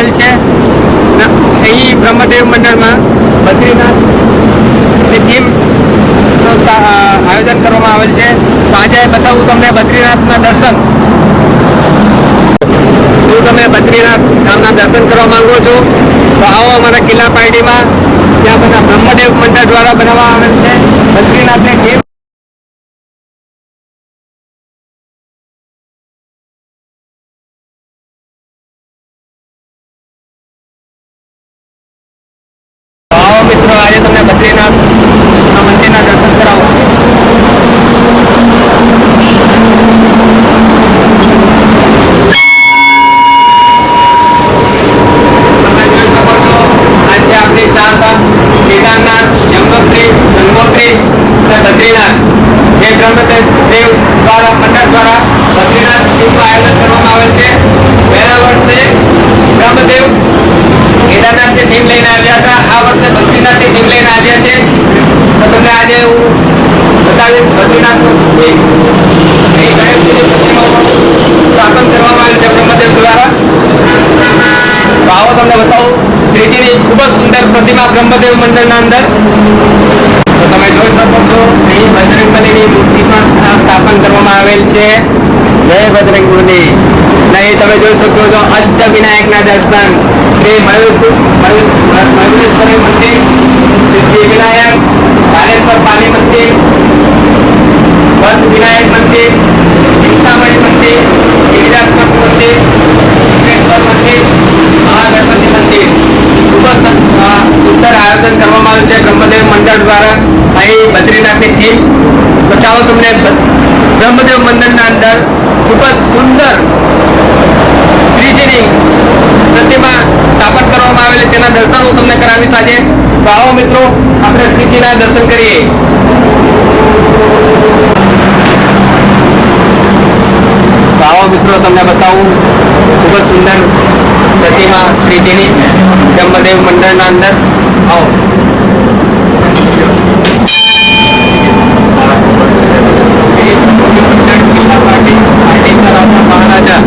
સ્થાપન છે. અહીં બ્રહ્મદેવ મંડળમાં બદ્રીનાથ થીમ આયોજન કરવામાં આવેલ છે. તો આજે બતાવું તમને બદ્રીનાથના દર્શન. શું તમે બદ્રીનાથ ધામના દર્શન કરવા માંગો છો. તો આવો અમારા કિલ્લા પાર્ટીમાં ત્યાં બધા બ્રહ્મદેવ મંડળ દ્વારા બનાવવામાં આવેલ છે. બદ્રીનાથને થીમ તો આવો મિત્રો આજે તમને બદ્રીનાથ મંદિરના દર્શન કરાવું તમે જોઈ શકો છો આજે આપણી ચાર ધામ કેદારનાથ યમનોત્રી ગંગોત્રી અને બદ્રીનાથ જે બ્રહ્મદેવ દેવ દ્વારા મંડળ દ્વારા બદ્રીનાથ ટીમનું આયોજન કરવામાં આવેલ છે પહેલા વર્ષે બ્રહ્મદેવ કેદારનાથની ટીમ લઈને આવ્યા હતા આ વર્ષે બદ્રીનાથની ટીમ લઈને આવ્યા છે. તમને આજે હું બતાવીશ બદ્રીનાથનું. ટીમ કરવામાં આવ્યું છે બ્રહ્મદેવ દ્વારા. તો આવો તમને બતાવું. શ્રીજીની ખૂબ જ સુંદર પ્રતિમા બ્રહ્મદેવ મંદિરના અંદર. તો તમે જોઈ શકો છો અહીં બજરંગબલીની મૂર્તિમાં સ્થાપન કરવામાં આવેલ છે. જય બજરંગબલી. નહીં તમે જોઈ શકો છો અષ્ટ વિનાયકના દર્શન. શ્રી મયુર મયુરેશ્વરી મંદિર સિદ્ધિ વિનાયક કાલેશ્વર પાલી મંદિર બંધ વિનાયક મંદિર ચિંતામણી મંદિર ગિરિરાજપથ મંદિર સિદ્ધેશ્વર મંદિર મહાગણપતિ મંદિર ખૂબ જ સુંદર આયોજન કરવામાં આવ્યું છે બ્રહ્મદેવ મંડળ દ્વારા. અહીં બદ્રીનાથની થીમ. ચાલો તમને બ્રહ્મદેવ મંદિરના અંદર ખૂબ જ સુંદર શ્રીજીની પ્રતિમા સ્થાપન કરવામાં આવેલી તેના દર્શન હું તમને કરાવીશ આજે તો મિત્રો, આપણે શ્રીજીના દર્શન કરીએ. તો મિત્રો, તમને બતાવું, ખૂબ જ સુંદર પ્રતિમા શ્રીજીની બ્રહ્મદેવ મંડળના અંદર. આવો મહારાજા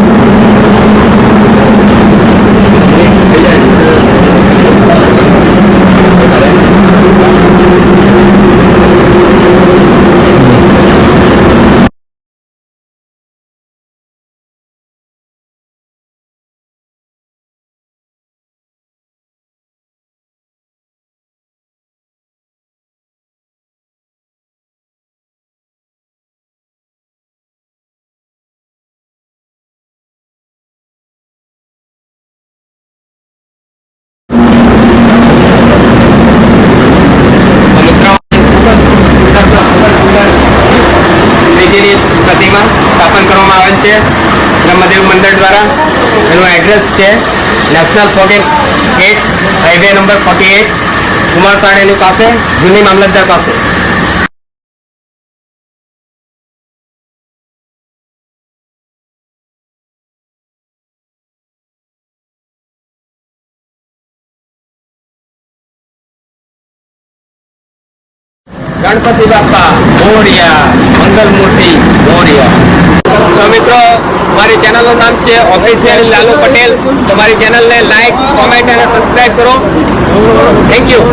મિત્રો શ્રીજીની પ્રતિમા સ્થાપન કરવામાં આવેલ છે. બ્રહ્મદેવ મંડળ દ્વારા. એનું એડ્રેસ છે national forty eight highway number forty eight કુમારસાણીની પાસે, જૂની મામલતદાર પાસે. ગણપતિ બાપા, મોરિયા મંગલ મૂર્તિ મોરિયા. તો મિત્રો, મારી ચેનલનું નામ છે ઓફિશિયલ લાલુ પટેલ. તો મારી ચેનલને લાઈક કોમેન્ટ અને સબસ્ક્રાઈબ કરો. Thank you